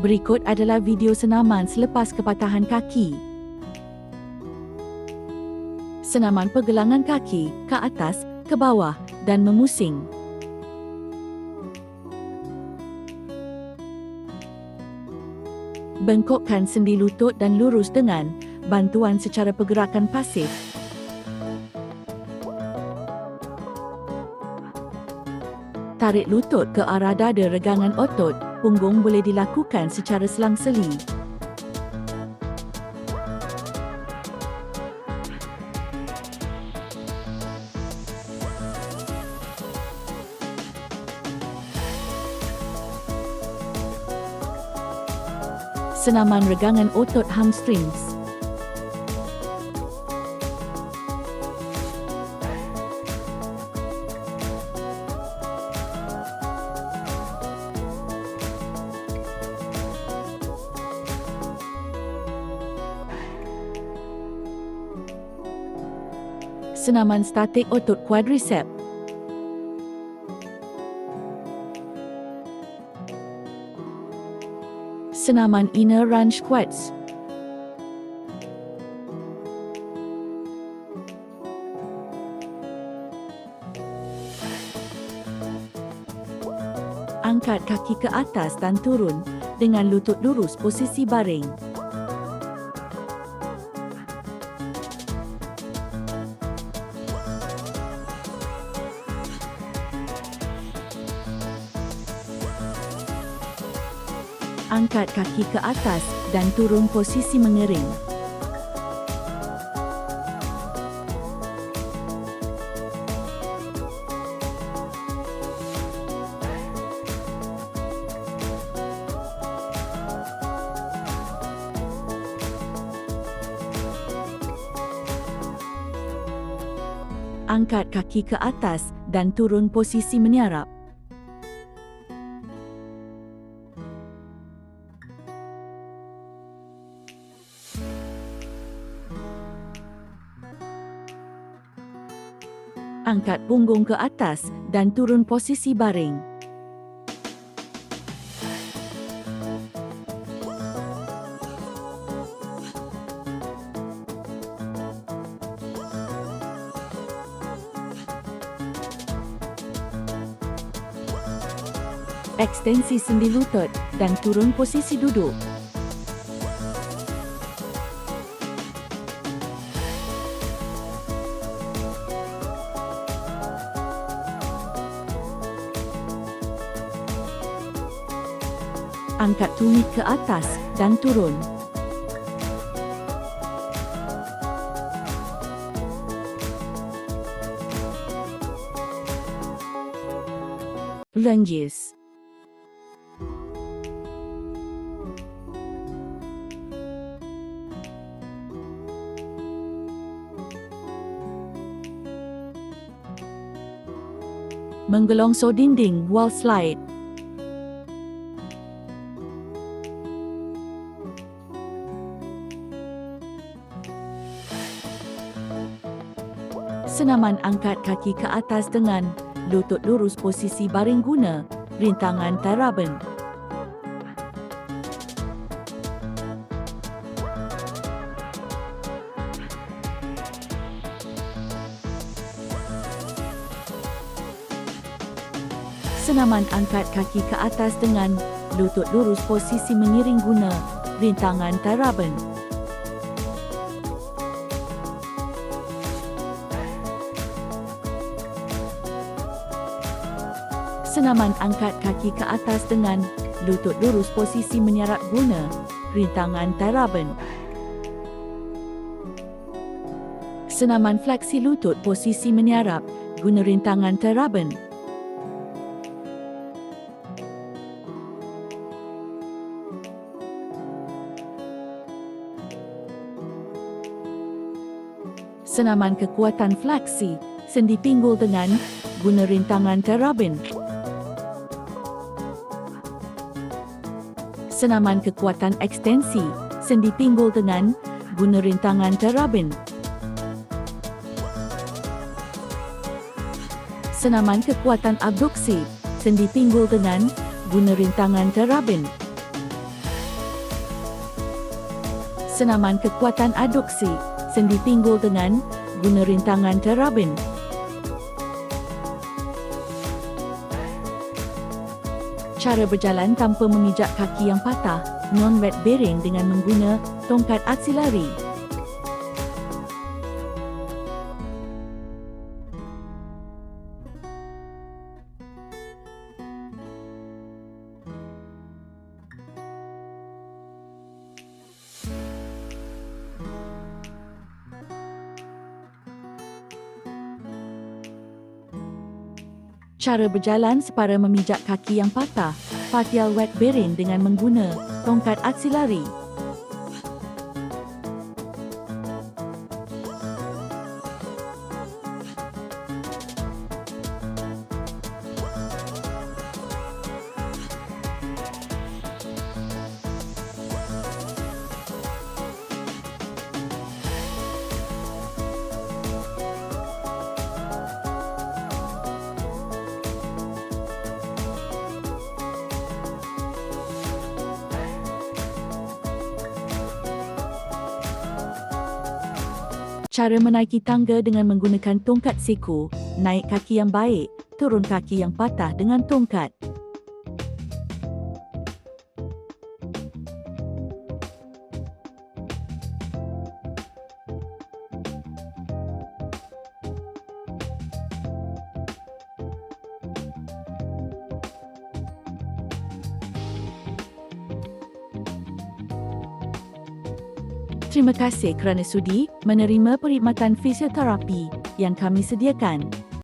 Berikut adalah video senaman selepas kepatahan kaki. Senaman pergelangan kaki, ke atas, ke bawah dan memusing. Bengkokkan sendi lutut dan lurus dengan bantuan secara pergerakan pasif. Tarik lutut ke arah dada regangan otot, punggung boleh dilakukan secara selang-seli. Senaman regangan otot hamstrings. Senaman statik otot quadricep. Senaman inner run squats. Angkat kaki ke atas dan turun dengan lutut lurus posisi baring. Angkat kaki ke atas dan turun posisi mengering. Angkat kaki ke atas dan turun posisi meniarap. Angkat punggung ke atas dan turun posisi baring. Ekstensi sendi lutut dan turun posisi duduk. Angkat tumit ke atas dan turun. Lunges. Menggelongsor dinding wall slide. Senaman angkat kaki ke atas dengan lutut lurus posisi baring guna rintangan teraben. Senaman angkat kaki ke atas dengan lutut lurus posisi mengiring guna rintangan teraben. Senaman angkat kaki ke atas dengan lutut lurus posisi menyarat guna rintangan teraben. Senaman fleksi lutut posisi meniarap guna rintangan teraben. Senaman kekuatan fleksi sendi pinggul dengan guna rintangan teraben. senaman kekuatan ekstensi, sendi pinggul tenan, guna rintangan terabin. Senaman kekuatan abduksi, sendi pinggul tenan, guna rintangan terabin. Senaman kekuatan aduksi, sendi pinggul tenan, guna rintangan terabin. Cara berjalan tanpa memijak kaki yang patah, non-wet bearing dengan mengguna tongkat aksilari. Cara berjalan separa memijak kaki yang patah, partial wet bearing dengan mengguna tongkat aksilari. Cara menaiki tangga dengan menggunakan tongkat siku, naik kaki yang baik, turun kaki yang patah dengan tongkat. Terima kasih kerana sudi menerima perkhidmatan fisioterapi yang kami sediakan.